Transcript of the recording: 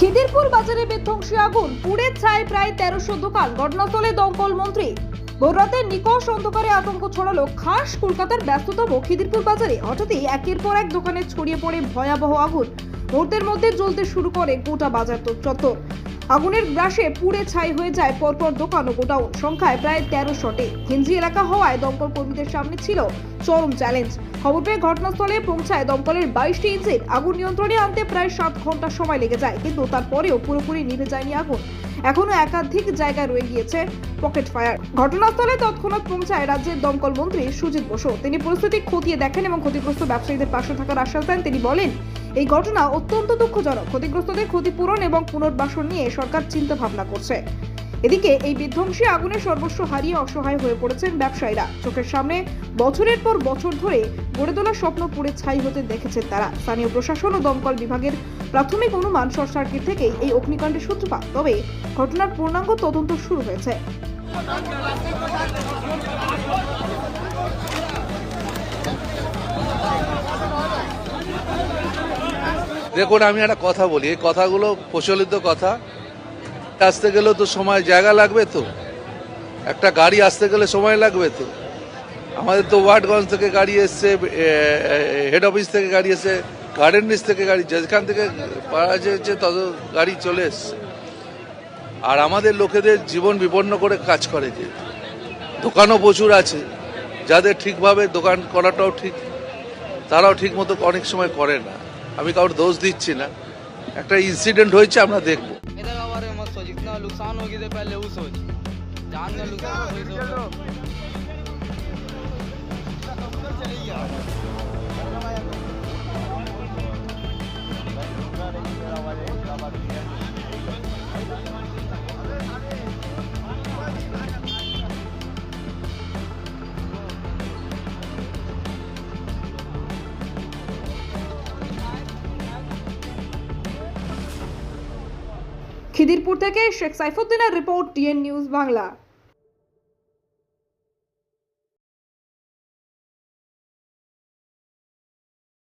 খিদিরপুর বাজারে বিধ্বংসী আগুন। পুড়ে ছায় প্রায় তেরোশো দোকান। ঘটনাস্থলে দমকল মন্ত্রী ভোররাতে নিকশ অন্ধকারে আতঙ্ক ছড়ালো। খাস কলকাতার ব্যস্ততম খিদিরপুর বাজারে হঠাৎই একের পর এক দোকানে ছড়িয়ে পড়ে ভয়াবহ আগুন। মুহূর্তের মধ্যে জ্বলতে শুরু করে গোটা বাজার তো চত্বর আগুনের গ্রাসে পুড়ে ছাই হয়ে যায় পরপর দোকান ও গোডাউন। সংখ্যায় প্রায় তেরোশোটি। ঘিঞ্জি এলাকা হওয়ায় দমকল কর্মীদের সামনে ছিল চরম চ্যালেঞ্জ। খবর পেয়ে ঘটনাস্থলে পৌঁছায় দমকলের বাইশটি ইঞ্জিন। আগুন নিয়ন্ত্রণে আনতে প্রায় সাত ঘণ্টা সময় লেগে যায়, কিন্তু তারপরেও পুরোপুরি নিভে যায়নি আগুন। এখনও একাধিক জায়গায় রয়ে গিয়েছে পকেট ফায়ার। ঘটনাস্থলে তৎক্ষণাৎ পৌঁছায় রাজ্যের দমকল মন্ত্রী সুজিত বসু। তিনি পরিস্থিতি খতিয়ে দেখেন এবং ক্ষতিগ্রস্ত ব্যবসায়ীদের পাশে থাকার আশ্বাস দেন। তিনি বলেন এই ঘটনা অত্যন্ত দুঃখজনক, ক্ষতিগ্রস্তদের ক্ষতিপূরণ এবং পুনর্বাসন নিয়ে সরকার চিন্তা ভাবনা করছে। এদিকে, এই বিধ্বংসী আগুনে সর্বস্ব হারিয়ে অসহায় হয়ে পড়েছেন ব্যবসায়ীরা। চোখের সামনে, বছরের পর বছর ধরে গড়ে তোলা স্বপ্ন পুড়ে ছাই হতে দেখেছেন তারা। স্থানীয় প্রশাসন ও দমকল বিভাগের প্রাথমিক অনুমান শর্ট সার্কিট থেকেই এই অগ্নিকাণ্ডের সূত্রপাত। তবে, ঘটনার পূর্ণাঙ্গ তদন্ত শুরু হয়েছে। দেখুন, আমি একটা কথা বলি। এই কথাগুলো প্রচলিত কথা। আসতে গেলেও তো সময় জায়গা লাগবে তো। একটা গাড়ি আসতে গেলে সময় লাগবে তো। আমাদের তো ওয়ার্ডগঞ্জ থেকে গাড়ি এসছে হেড অফিস থেকে গাড়ি এসছে গার্ডেন নিচ থেকে গাড়ি, যেখান থেকে পাওয়া যাচ্ছে তত গাড়ি চলে এসছে। আর আমাদের লোকেদের জীবন বিপন্ন করে কাজ করে যে। দোকানও প্রচুর আছে। যাদের ঠিকভাবে দোকান করাটাও ঠিক, তারাও ঠিক মতো অনেক সময় করে না। আমি কারোর দোষ দিচ্ছি না একটা ইনসিডেন্ট হয়েছে আমরা দেখবো इधर का बारे में मत सोच इतना नुकसान होगी तो पहले वो सोच जान का नुकसान খিদিরপুর থেকে শেখ সাইফুদ্দিনের রিপোর্ট টিএন নিউজ বাংলা।